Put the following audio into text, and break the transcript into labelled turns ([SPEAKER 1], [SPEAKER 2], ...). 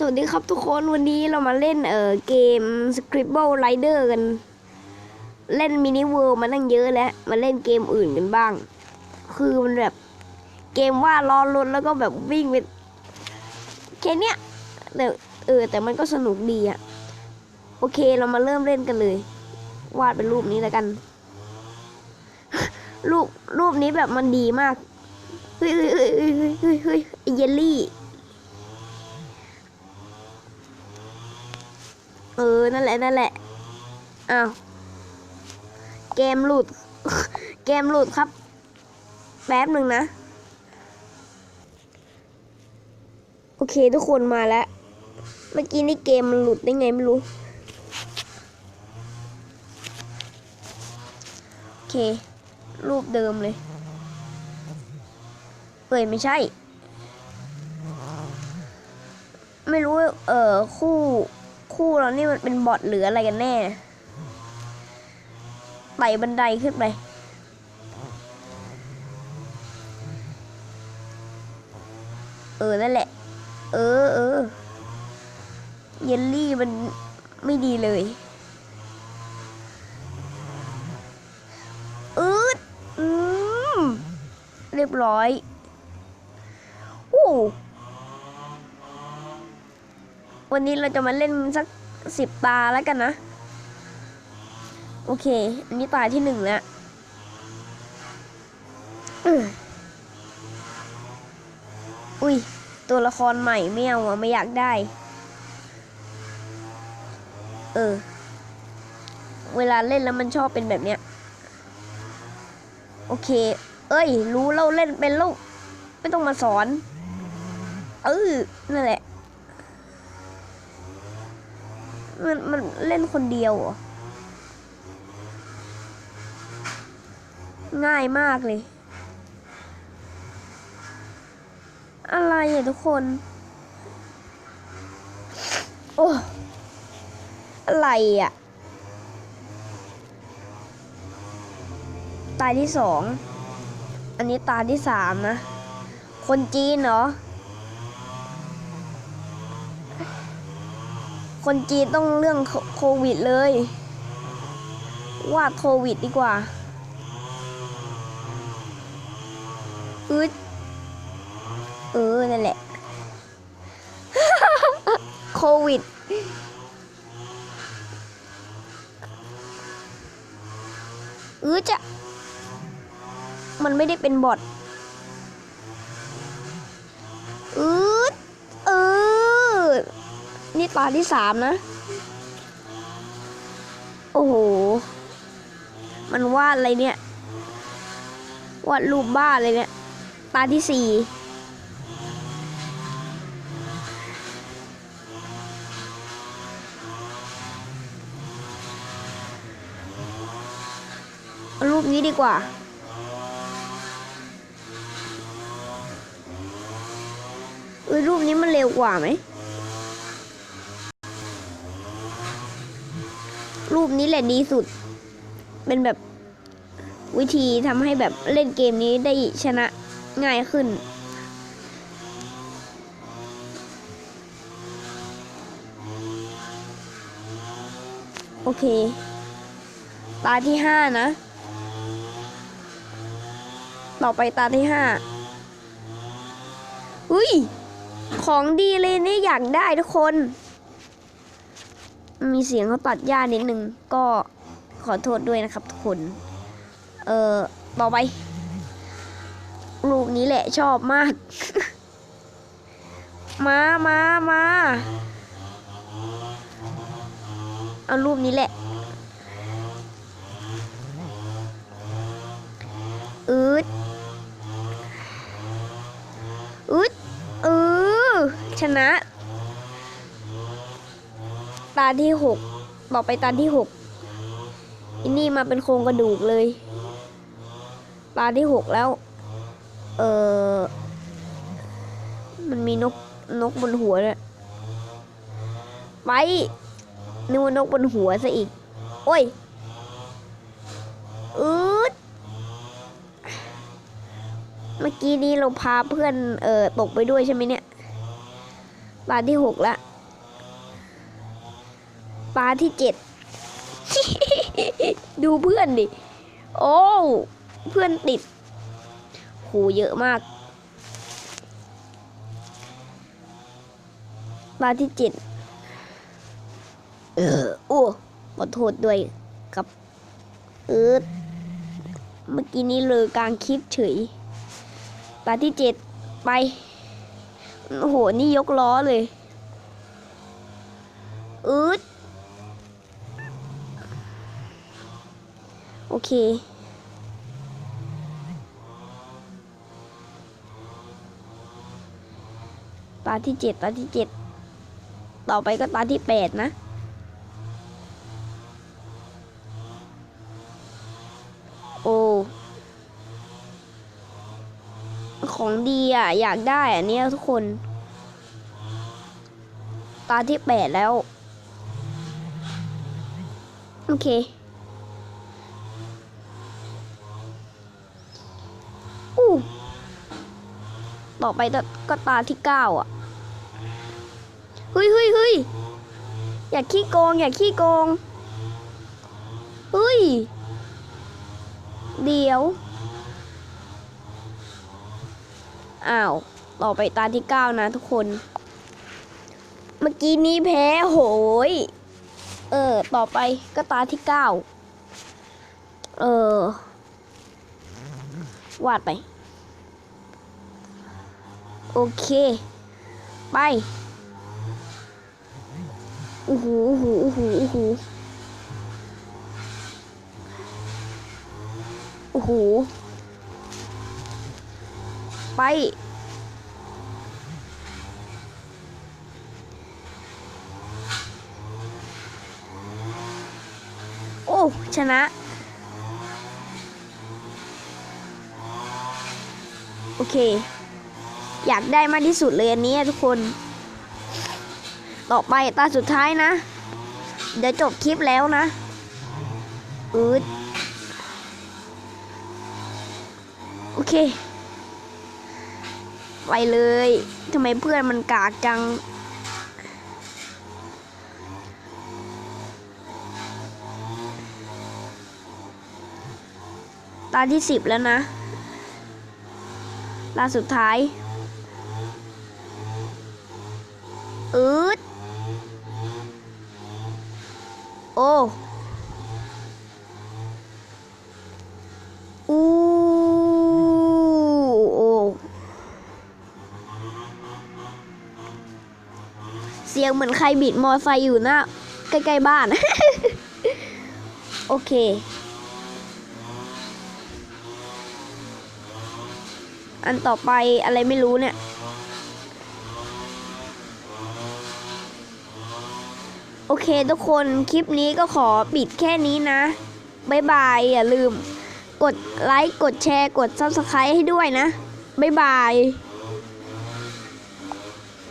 [SPEAKER 1] สวัสดีครับทุกคนวันนี้เรามาเล่นเอ่อเกม Scribble Rider กัน เล่นมินิเวิลด์มาตั้งเยอะแล้ว มาเล่นเกมอื่นกันบ้าง คือมันแบบเกมว่าล้อรถแล้วก็แบบวิ่งไปแค่เนี้ยแต่เออ แต่มันก็สนุกดีอะโอเคเรามาเริ่มเล่นกันเลย วาดเป็นรูปนี้แล้วกัน รูปรูปนี้แบบมันดีมากเฮ้ยเฮ้ยเฮ้ยเฮ้ยเฮ้ยเฮ้ยไอ้เยลลี่ เออ นั่นแหละ นั่นแหละ อ้าว เกมหลุด เกมหลุดครับ แป๊บหนึ่งนะ โอเคทุกคนมาแล้ว เมื่อกี้นี่เกมมันหลุดได้ไงไม่รู้ โอเค รูปเดิมเลย เอ้ยไม่ใช่ ไม่รู้ เออคู่ คู่เรานี่มันเป็นบอทหรืออะไรกันแน่ไต่บันไดขึ้นไป เออ นั่นแหละ เออเออเยลลี่มันไม่ดีเลยอืดอืม เรียบร้อย โอ้ วันนี้เราจะมาเล่นสักสิบตาแล้วกันนะ โอเค อันนี้ตาที่หนึ่งแล้วอุ้ย ตัวละครใหม่ไม่เอาอะไม่อยากได้ เออ เวลาเล่นแล้วมันชอบเป็นแบบเนี้ย โอเค เอ้ย รู้เราเล่นเป็นลูกไม่ต้องมาสอน เออ นั่นแหละ มันมันเล่นคนเดียวเหรอ ง่ายมากเลย อะไรอะทุกคน โอ้ อะไรอะ ตายที่สอง อันนี้ตาที่สามนะ คนจีนเหรอ คนจีนต้องเรื่องโควิดเลย วาดโควิดดีกว่าอืดเออ นั่นแหละ โควิด อือจะ มันไม่ได้เป็นบอทอืดเออ นี่ตาที่สามนะ โอ้โห มันวาดอะไรเนี่ย วาดรูปบ้าเลยเนี่ย ตาที่สี่รูปนี้ดีกว่า เอ้ยรูปนี้มันเร็วกว่าไหม รูปนี้แหละดีสุด เป็นแบบวิธีทำให้แบบเล่นเกมนี้ได้ชนะง่ายขึ้น โอเค ตาที่ห้านะ ต่อไปตาที่ห้าอุ้ย ของดีเลยนี่อยากได้ทุกคน มีเสียงเขาตัดหญ้านิดนึงก็ขอโทษด้วยนะครับทุกคน เอ่อ ต่อไปรูปนี้แหละชอบมาก มามามาเอารูปนี้แหละ อืดอืดเออชนะ ตาที่หกต่อไปตาที่หกอันนี่มาเป็นโครงกระดูกเลย ตาที่หกแล้ว เออมันมีนกนกบนหัวเนี่ยไปนึกว่านกบนหัวซะอีก โอ้ยอืดเมื่อกี้นี้เราพาเพื่อนเออตกไปด้วยใช่ไหมเนี่ยอปลาที่หกละ ปลาที่เจ็ด ดูเพื่อนดิ โอ้ เพื่อนติดโหเยอะมาก ปลาที่เจ็ด เออ โอ้ขอโทษด้วยกับ เออเมื่อกี้นี้เลยกลางคลิปเฉย ปลาที่เจ็ดไป โอ้โห นี่ยกล้อเลย อืด โอเค ตาที่เจ็ดตาที่เจ็ด ต่อไปก็ตาที่แปดนะ โอ้ ของดีอะ อยากได้อันนี้ทุกคน ตาที่แปดแล้ว โอเค อู้ ต่อไปก็ก็ตาที่เก้าอะเฮ้ยเฮ้ยเฮ้ยอย่าขี้โกง อย่าขี้โกงเฮ้ย เดี๋ยว อ้าว ต่อไปตาที่เก้านะทุกคน เมื่อกี้นี้แพ้โหย เออ ต่อไปก็ตาที่เก้า เออ วาดไป โอเค ไปโอ้โหโอ้โหโอ้โหโอ้โหโอ้โหไป โอ้ ชนะ โอเค อยากได้มากที่สุดเลยอันนี้ทุกคน ต่อไปตาสุดท้ายนะ เดี๋ยวจบคลิปแล้วนะอืดโอเค ไปเลยทำไมเพื่อนมันกากจังตาที่สิบแล้วนะ ตาสุดท้าย อืดโอ้อู้โอ้เสียงเหมือนใครบิดมอไซค์อยู่หน้าใกล้ๆบ้าน โอเคอันต่อไปอะไรไม่รู้เนี่ย โอเคทุกคนคลิปนี้ก็ขอปิดแค่นี้นะบ๊ายบายอย่าลืม กดไลค์กดแชร์กด Subscribe ให้ด้วยนะบ๊ายบาย